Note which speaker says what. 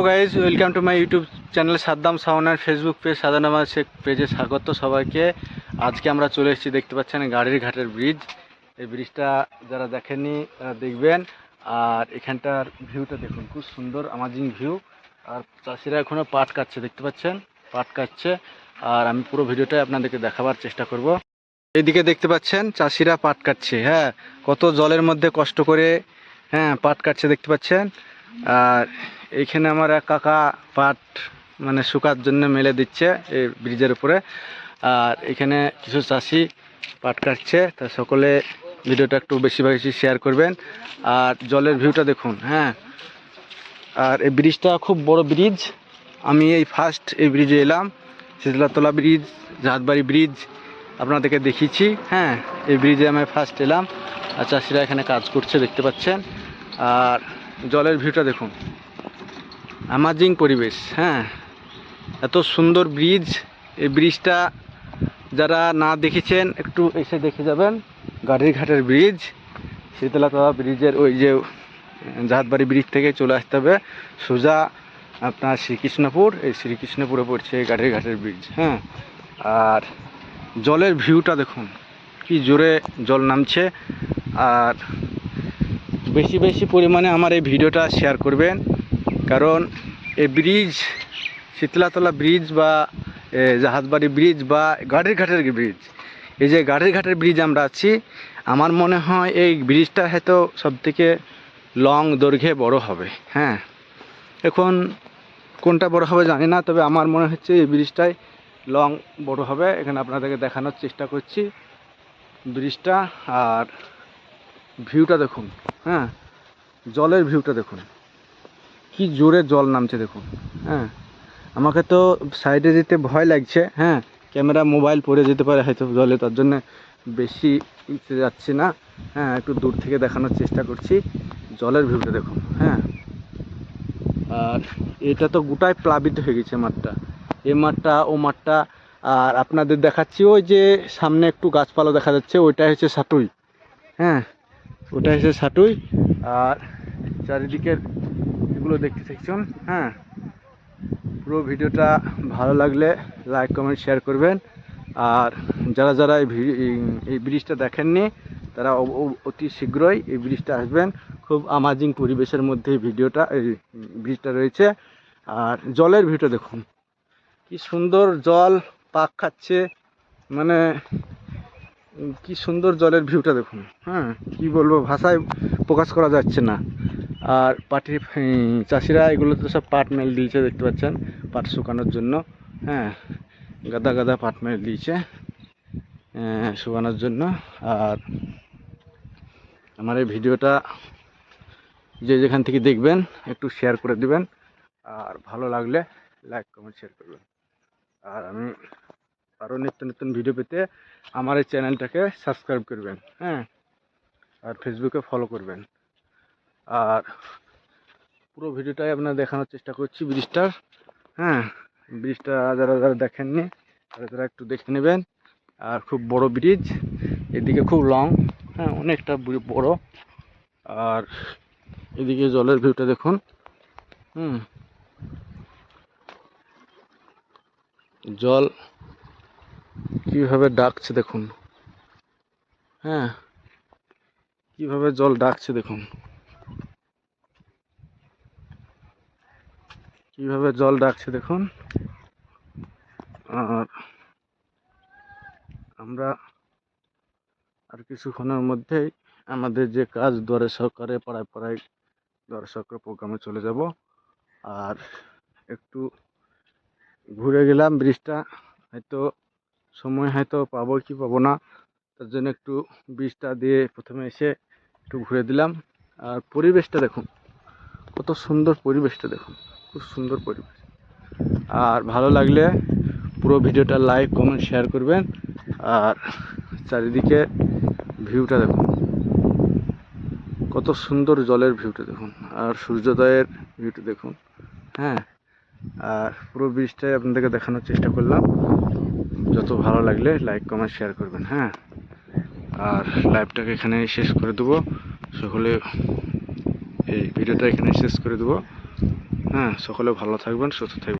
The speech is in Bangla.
Speaker 1: Hello guys welcome to my YouTube channel Saddam সাউনার Facebook page সাদান আমার শেখ পেজে স্বাগত সবাইকে। আজকে আমরা চলে এসেছি, দেখতে পাচ্ছেন, গাড়ির ঘাটের ব্রিজ এই ব্রিজটা যারা দেখেননি, তারা দেখবেন। আর এখানটার ভিউটা দেখুন, খুব সুন্দর আমাজিং ভিউ আর চাষিরা এখনও পাট কাটছে, দেখতে পাচ্ছেন? পাট কাটছে। আর আমি পুরো ভিডিওটাই আপনাদেরকে দেখাবার চেষ্টা করব। এইদিকে দেখতে পাচ্ছেন, চাষিরা পাট কাটছে হ্যাঁ? কত জলের মধ্যে কষ্ট করে হ্যাঁ পাট কাটছে, দেখতে পাচ্ছেন? আর এইখানে আমার এক কাকা পাট মানে শুকার জন্য মেলে দিচ্ছে এই ব্রিজের উপরে। আর এখানে কিছু চাষি পাট কাটছে, তা সকলে ভিডিওটা একটু বেশি বেশি শেয়ার করবেন। আর জলের ভিউটা দেখুন হ্যাঁ। আর এই ব্রিজটা খুব বড় ব্রিজ। আমি এই ফার্স্ট এই ব্রিজে এলাম শীতলাতলা ব্রিজ জাহাজবাড়ি ব্রিজ আপনাদেরকে দেখিয়েছি হ্যাঁ। এই ব্রিজে আমি ফার্স্ট এলাম, আর চাষিরা এখানে কাজ করছে, দেখতে পাচ্ছেন। আর জলের ভিউটা দেখুন। আমাজিং পরিবেশ হ্যাঁ। এত সুন্দর ব্রিজ এই ব্রিজটা যারা না দেখেছেন, একটু এসে দেখে যাবেন। গাড়ির ঘাটের ব্রিজ শীতলাতলা ব্রিজের ওই যে জাহাজবাড়ি ব্রিজ থেকে চলে আসতে হবে। সোজা আপনার শ্রীকৃষ্ণপুর, এই শ্রীকৃষ্ণপুরে পড়ছে এই গাড়ির ঘাটের ব্রিজ হ্যাঁ। আর জলের ভিউটা দেখুন, কি জোরে জল নামছে। আর বেশি বেশি পরিমাণে আমার এই ভিডিওটা শেয়ার করবেন। কারণ এই ব্রিজ, শীতলাতলা ব্রিজ বা জাহাজবাড়ি ব্রিজ বা গাড়ির ঘাটের ব্রিজ, এই যে গাড়ির ঘাটের ব্রিজ আমরা আছি, আমার মনে হয় এই ব্রিজটা হয়তো সবথেকে লং দৈর্ঘ্যে বড় হবে হ্যাঁ। এখন কোনটা বড় হবে জানি না, তবে আমার মনে হচ্ছে এই ব্রিজটাই লং বড় হবে, এখানে আপনাদেরকে দেখানোর চেষ্টা করছি ব্রিজটা, আর ভিউটা দেখুন হ্যাঁ জলের ভিউটা দেখুন। কি জোরে জল নামছে দেখুন হ্যাঁ। আমাকে তো সাইডে যেতে ভয় লাগছে হ্যাঁ। ক্যামেরা মোবাইল পড়ে যেতে পারে হয়তো জলে, তার জন্য বেশি যাচ্ছি না হ্যাঁ একটু দূর থেকে দেখানোর চেষ্টা করছি, জলের ভিউটা দেখুন হ্যাঁ। আর এটা তো গোটাই প্লাবিত হয়ে গেছে মাঠটা, এ মাঠটা, ও মাঠটা, আর আপনাদের দেখাচ্ছি ওই যে সামনে একটু গাছপালা দেখা যাচ্ছে ওইটা হচ্ছে সাটুই হ্যাঁ। ওটা হচ্ছে সাটুই, আর চারিদিকের এগুলো দেখতে সেকশন হ্যাঁ। পুরো ভিডিওটা ভালো লাগলে লাইক কমেন্ট শেয়ার করবেন। আর যারা যারা এই ব্রিজটা দেখেননি, তারা অতি শীঘ্রই এই ব্রিজটা আসবেন। খুব আমাজিং পরিবেশের মধ্যে ভিডিওটা, এই ব্রিজটা রয়েছে। আর জলের ভিউটা দেখুন, কি সুন্দর জল পাক খাচ্ছে। মানে কি সুন্দর জলের ভিউটা দেখুন হ্যাঁ। কি বলব, ভাষায় প্রকাশ করা যাচ্ছে না। আর পাটি চাষিরা এগুলো তো সব পাট মেল দিয়েছে, দেখতে পাচ্ছেন, পাট শুকানোর জন্য। হ্যাঁ গাদা গাদা পাট মেল দিয়েছে শুকানোর জন্য। আর আমার এই ভিডিওটা যে যেখান থেকে দেখবেন, একটু শেয়ার করে দিবেন। আর ভালো লাগলে লাইক কমেন্ট শেয়ার করবেন। আর আমি আরও নিত্য নতুন ভিডিও পেতে আমার এই চ্যানেলটাকে সাবস্ক্রাইব করবেন হ্যাঁ। আর ফেসবুকে ফলো করবেন। আর পুরো ভিডিওটাই আপনার দেখানোর চেষ্টা করছি ব্রিজটার। হ্যাঁ ব্রিজটা যারা যারা দেখেননি, তারা তারা একটু দেখে নেবেন। আর খুব বড় ব্রিজ, এদিকে খুব লং হ্যাঁ অনেকটা বড়- আর এদিকে জলের ভিউটা দেখুন, হুম। জল কীভাবে ডাকছে দেখুন হ্যাঁ কীভাবে জল ডাকছে দেখুন। কীভাবে জল ডাকছে দেখুন। আর আমরা আর কিছুক্ষণের মধ্যেই আমাদের যে কাজ দুয়ারে সরকারে পাড়ায় পাড়ায় দুয়ারে সরকার প্রোগ্রামে চলে যাব। আর একটু ঘুরে গেলাম, ব্রিজটা হয়তো সময় হয়তো পাবো কি পাবো না, তার জন্য একটু ব্রিজটা দিয়ে প্রথমে এসে একটু ঘুরে দিলাম। আর পরিবেশটা দেখুন, কত সুন্দর পরিবেশটা দেখুন। খুব সুন্দর পরিবেশ। আর ভালো লাগলে পুরো ভিডিওটা লাইক কমেন্ট শেয়ার করবেন। আর চারিদিকে ভিউটা দেখুন। কত সুন্দর জলের ভিউটা দেখুন। আর সূর্যোদয়ের ভিউটা দেখুন। হ্যাঁ আর পুরো ব্রিজটাই আপনাদেরকে দেখানোর চেষ্টা করলাম। যত ভালো লাগলে লাইক কমেন্ট শেয়ার করবেন। হ্যাঁ আর লাইভটাকে এখানে শেষ করে দেবো। সকলে এই ভিডিওটা এখানে শেষ করে দেবো। হ্যাঁ সকলে ভালো থাকবেন সুস্থ থাকবেন।